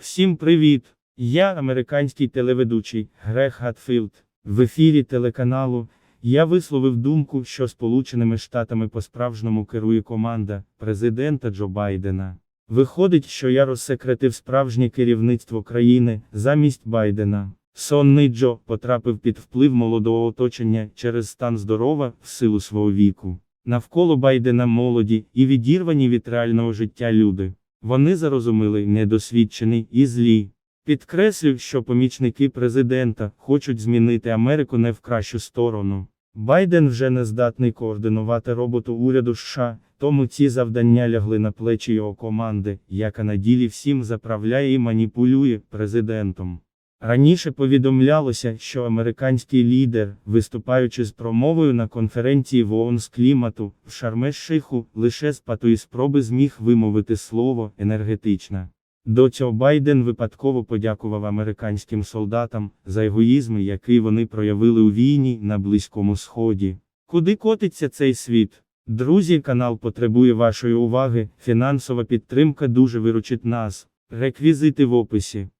Всім привіт! Я американський телеведучий Грег Гатфілд. В ефірі телеканалу я висловив думку, що Сполученими Штатами по-справжньому керує команда президента Джо Байдена. Виходить, що я розсекретив справжнє керівництво країни замість Байдена. Сонний Джо потрапив під вплив молодого оточення через стан здорова в силу свого віку. Навколо Байдена молоді і відірвані від реального життя люди. Вони зарозуміли недосвідчені і злі. Підкреслю, що помічники президента хочуть змінити Америку не в кращу сторону. Байден вже не здатний координувати роботу уряду США, тому ці завдання лягли на плечі його команди, яка на ділі всім заправляє і маніпулює президентом. Раніше повідомлялося, що американський лідер, виступаючи з промовою на конференції в ООН з клімату в Шармеш-Шиху, лише з патої спроби зміг вимовити слово енергетична. До цього Байден випадково подякував американським солдатам за егоїзм, який вони проявили у війні на Близькому Сході. Куди котиться цей світ? Друзі, канал потребує вашої уваги. Фінансова підтримка дуже виручить нас. Реквізити в описі.